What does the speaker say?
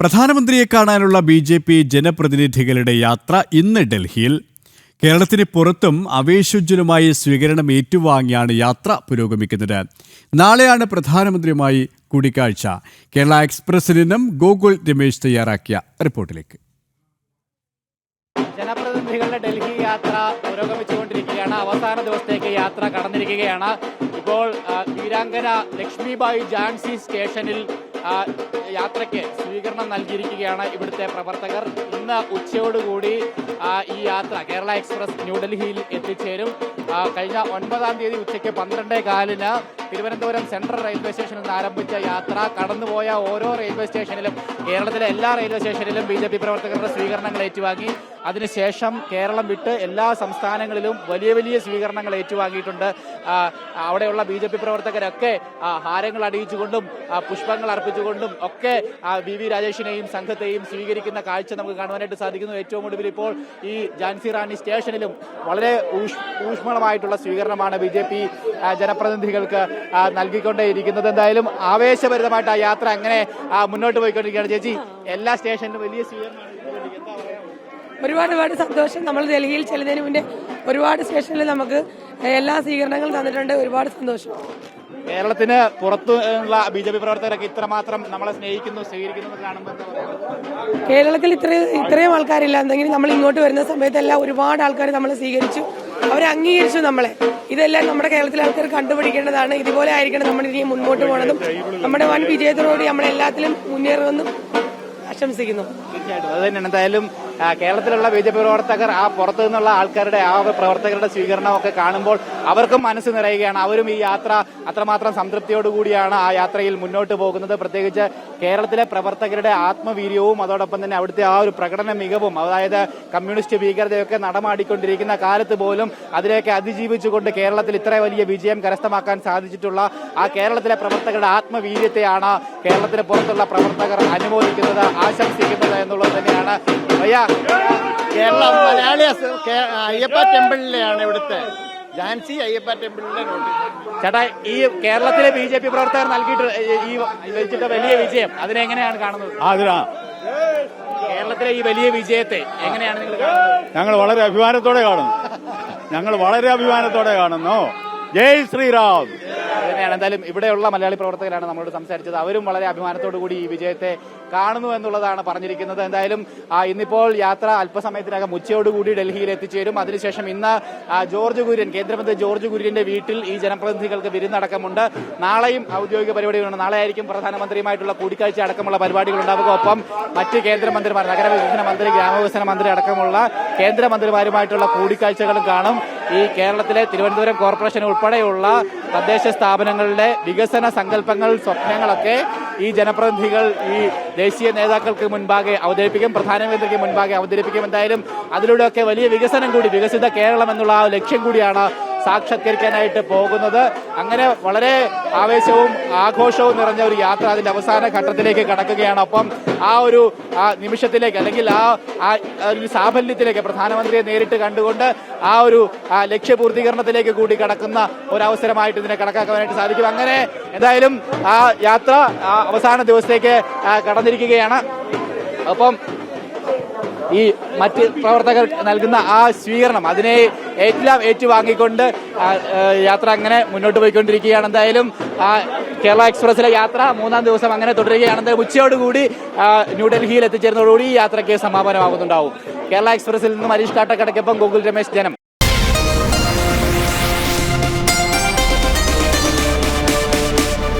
പ്രധാനമന്ത്രിയെ കാണാനുള്ള B J P ജനപ്രതിനിധികളുടെ യാത്ര ഇന്ന് ഡൽഹിയിൽ. കേരളത്തിന് പുറത്തും ആവേശോജ്വലമായ സ്വീകരണം ഏറ്റുവാങ്ങിയാണ് യാത്ര പുരോഗമിക്കുന്നത്. നാളെയാണ് പ്രധാനമന്ത്രിയുമായി കൂടിക്കാഴ്ച. കേരള എക്സ്പ്രസിൽ നിന്നും ഗോകുൽ രമേശ് തയ്യാറാക്കിയ റിപ്പോർട്ടിലേക്ക്. ജനപ്രതിനിധികളുടെ ഡൽഹി യാത്ര പുരോഗമിച്ചുകൊണ്ടിരിക്കുകയാണ്. അവസാന ദിവസത്തേക്ക് യാത്ര കടന്നിരിക്കുകയാണ്. ഇപ്പോൾ വീരാങ്കന ലക്ഷ്മിബായി ജാൻസി സ്റ്റേഷനിൽ യാത്രയ്ക്ക് സ്വീകരണം നൽകിയിരിക്കുകയാണ് ഇവിടുത്തെ പ്രവർത്തകർ. ഇന്ന് ഉച്ചയോടുകൂടി ഈ യാത്ര കേരള എക്സ്പ്രസ് ന്യൂഡൽഹിയിൽ എത്തിച്ചേരും. കഴിഞ്ഞ ഒൻപതാം തീയതി ഉച്ചയ്ക്ക് പന്ത്രണ്ടേ കാലിന് തിരുവനന്തപുരം സെൻട്രൽ റെയിൽവേ സ്റ്റേഷനിൽ നിന്ന് ആരംഭിച്ച യാത്ര കടന്നുപോയ ഓരോ റെയിൽവേ സ്റ്റേഷനിലും കേരളത്തിലെ എല്ലാ റെയിൽവേ സ്റ്റേഷനിലും ബി ജെ പി പ്രവർത്തകരുടെ സ്വീകരണങ്ങൾ ഏറ്റുവാങ്ങി. അതിനുശേഷം കേരളം വിട്ട് എല്ലാ സംസ്ഥാനങ്ങളിലും വലിയ വലിയ സ്വീകരണങ്ങൾ ഏറ്റുവാങ്ങിയിട്ടുണ്ട്. അവിടെയുള്ള ബി ജെ പി പ്രവർത്തകരൊക്കെ ഹാരങ്ങൾ അണിയിച്ചുകൊണ്ടും പുഷ്പങ്ങൾ അർപ്പിച്ചുകൊണ്ടും ഒക്കെ വി വി രാജേഷിനെയും സംഘത്തെയും സ്വീകരിക്കുന്ന കാഴ്ച നമുക്ക് കാണുവാനായിട്ട് സാധിക്കുന്നു. ഏറ്റവും ഒടുവിൽ ഇപ്പോൾ ഈ ജാൻസി റാണി സ്റ്റേഷനിലും വളരെ ഊഷ് ഊഷ്മളമായിട്ടുള്ള സ്വീകരണമാണ് ബി ജനപ്രതിനിധികൾക്ക് നൽകിക്കൊണ്ടേയിരിക്കുന്നത്. എന്തായാലും ആവേശഭരിതമായിട്ട് ആ യാത്ര അങ്ങനെ മുന്നോട്ട് പോയിക്കൊണ്ടിരിക്കുകയാണ്. ചേച്ചി എല്ലാ സ്റ്റേഷനിലും വലിയ സ്വീകരണമാണ് ഒരുപാട് ഒരുപാട് സന്തോഷം. നമ്മൾ ഡൽഹിയിൽ ചെല്ലുന്നതിന് മുന്നേ ഒരുപാട് സ്റ്റേഷനിൽ നമുക്ക് എല്ലാ സ്വീകരണങ്ങളും തന്നിട്ടുണ്ട്. ഒരുപാട് സന്തോഷം. കേരളത്തിന് പുറത്തു ഉള്ള ബി ജെ പി പ്രവർത്തകരൊക്കെ ഇത്രമാത്രം നമ്മളെ സ്നേഹിക്കുന്നു സ്വീകരിക്കുന്നു കാണുമ്പോൾ കേരളത്തിൽ ഇത്രയും ഇത്രയും ആൾക്കാരില്ല. എന്തെങ്കിലും നമ്മൾ ഇങ്ങോട്ട് വരുന്ന സമയത്തെല്ലാം ഒരുപാട് ആൾക്കാർ നമ്മളെ സ്വീകരിച്ചു. അവരെ അംഗീകരിച്ചു നമ്മളെ. ഇതെല്ലാം നമ്മുടെ കേരളത്തിലെ ആൾക്കാർ കണ്ടുപിടിക്കേണ്ടതാണ്. ഇതുപോലെ ആയിരിക്കണം നമ്മൾ ഇനി മുന്നോട്ട് പോകണതും നമ്മുടെ വൻ വിജയത്തോടുകൂടി നമ്മളെല്ലാത്തിലും മുന്നേറുമെന്നും ആശംസിക്കുന്നു. കേരളത്തിലുള്ള ബി ജെ പി പ്രവർത്തകർ ആ പുറത്തു നിന്നുള്ള ആൾക്കാരുടെ ആ പ്രവർത്തകരുടെ സ്വീകരണമൊക്കെ കാണുമ്പോൾ അവർക്കും മനസ്സ് നിറയുകയാണ്. അവരും ഈ യാത്ര അത്രമാത്രം സംതൃപ്തിയോടുകൂടിയാണ് ആ യാത്രയിൽ മുന്നോട്ട് പോകുന്നത്. പ്രത്യേകിച്ച് കേരളത്തിലെ പ്രവർത്തകരുടെ ആത്മവീര്യവും അതോടൊപ്പം തന്നെ അവിടുത്തെ ആ ഒരു പ്രകടന മികവും അതായത് കമ്മ്യൂണിസ്റ്റ് ഭീകരതയൊക്കെ നടമാടിക്കൊണ്ടിരിക്കുന്ന കാലത്ത് പോലും അതിലേക്ക് അതിജീവിച്ചുകൊണ്ട് കേരളത്തിൽ ഇത്ര വലിയ വിജയം കരസ്ഥമാക്കാൻ സാധിച്ചിട്ടുള്ള ആ കേരളത്തിലെ പ്രവർത്തകരുടെ ആത്മവീര്യത്തെയാണ് കേരളത്തിന് പുറത്തുള്ള പ്രവർത്തകർ അനുമോദിക്കുന്നത് ആശംസിക്കുന്നത് എന്നുള്ളത് തന്നെയാണ്. അയ്യാ കേരളം മലയാളിയ അയ്യപ്പ ടെമ്പിളിലെയാണ് ഇവിടുത്തെ. ജാൻസി അയ്യപ്പ ടെമ്പിളിലെ നോട്ടീസ് ചേട്ടാ ഈ കേരളത്തിലെ ബി ജെ പി പ്രവർത്തകർ നൽകിയിട്ട് ഈ വെച്ചിട്ട് വലിയ വിജയം അതിനെങ്ങനെയാണ് കാണുന്നത്? അതിനാ. കേരളത്തിലെ ഈ വലിയ വിജയത്തെ എങ്ങനെയാണ് നിങ്ങൾ ഞങ്ങൾ വളരെ അഭിമാനത്തോടെ കാണുന്നു. ഞങ്ങൾ വളരെ അഭിമാനത്തോടെ കാണുന്നു. ജയ് ശ്രീറാം. തന്നെയാണ്. എന്തായാലും ഇവിടെയുള്ള മലയാളി പ്രവർത്തകരാണ് നമ്മളോട് സംസാരിച്ചത്. അവരും വളരെ അഭിമാനത്തോടു കൂടി ഈ വിജയത്തെ കാണുന്നു എന്നുള്ളതാണ് പറഞ്ഞിരിക്കുന്നത്. എന്തായാലും ഇന്നിപ്പോൾ യാത്ര അല്പസമയത്തിനകം ഉച്ചയോടുകൂടി ഡൽഹിയിൽ എത്തിച്ചേരും. അതിനുശേഷം ഇന്ന് ജോർജ് കുര്യൻ കേന്ദ്രമന്ത്രി ജോർജ് കുര്യന്റെ വീട്ടിൽ ഈ ജനപ്രതിനിധികൾക്ക് വിരുന്നടക്കമുണ്ട്. നാളെയും ഔദ്യോഗിക പരിപാടികളുണ്ട്. നാളെ ആയിരിക്കും പ്രധാനമന്ത്രിയുമായിട്ടുള്ള കൂടിക്കാഴ്ച അടക്കമുള്ള പരിപാടികൾ ഉണ്ടാവുക ഒപ്പം മറ്റ് കേന്ദ്രമന്ത്രിമാർ നഗരവികസന മന്ത്രി ഗ്രാമവികസന മന്ത്രി അടക്കമുള്ള കേന്ദ്രമന്ത്രിമാരുമായിട്ടുള്ള കൂടിക്കാഴ്ചകളും കാണും. ഈ കേരളത്തിലെ തിരുവനന്തപുരം കോർപ്പറേഷൻ ഉൾപ്പെടെയുള്ള തദ്ദേശ സ്ഥാപനങ്ങളുടെ വികസന സങ്കല്പങ്ങൾ സ്വപ്നങ്ങളൊക്കെ ഈ ജനപ്രതിനിധികൾ ഈ ദേശീയ നേതാക്കൾക്ക് മുൻപാകെ അവതരിപ്പിക്കും പ്രധാനമന്ത്രിക്ക് മുൻപാകെ അവതരിപ്പിക്കും. എന്തായാലും അതിലൂടെയൊക്കെ വലിയ വികസനം കൂടി വികസിത കേരളം എന്നുള്ള ആ ലക്ഷ്യം കൂടിയാണ് സാക്ഷാത്കരിക്കാനായിട്ട് പോകുന്നത്. അങ്ങനെ വളരെ ആവേശവും ആഘോഷവും നിറഞ്ഞ ഒരു യാത്ര അതിന്റെ അവസാന ഘട്ടത്തിലേക്ക് കടക്കുകയാണ്. ഒപ്പം ആ ഒരു നിമിഷത്തിലേക്ക് അല്ലെങ്കിൽ ആ ഒരു സാഫല്യത്തിലേക്ക് പ്രധാനമന്ത്രിയെ നേരിട്ട് കണ്ടുകൊണ്ട് ആ ഒരു ലക്ഷ്യപൂർത്തീകരണത്തിലേക്ക് കൂടി കടക്കുന്ന ഒരു അവസരമായിട്ട് ഇതിനെ കണക്കാക്കാനായിട്ട് സാധിക്കും. അങ്ങനെ എന്തായാലും ആ യാത്ര അവസാന ദിവസത്തേക്ക് കടന്നിരിക്കുകയാണ്. ഒപ്പം ഈ മറ്റ് പ്രവർത്തകർ നൽകുന്ന ആ സ്വീകരണം അതിനെ എല്ലാം ഏറ്റുവാങ്ങിക്കൊണ്ട് യാത്ര അങ്ങനെ മുന്നോട്ട് പോയിക്കൊണ്ടിരിക്കുകയാണ്. എന്തായാലും കേരള എക്സ്പ്രസിലെ യാത്ര മൂന്നാം ദിവസം അങ്ങനെ തുടരുകയാണ്. എന്തായാലും ഉച്ചയോടുകൂടി ന്യൂഡൽഹിയിൽ എത്തിച്ചേരുന്നതോടുകൂടി ഈ യാത്രയ്ക്ക് സമാപനമാകുന്നുണ്ടാവും. കേരള എക്സ്പ്രസിൽ നിന്ന് മരീഷ് കാട്ടക്കടയ്ക്കൊപ്പം ഗൂഗിൾ രമേശ് ജനം.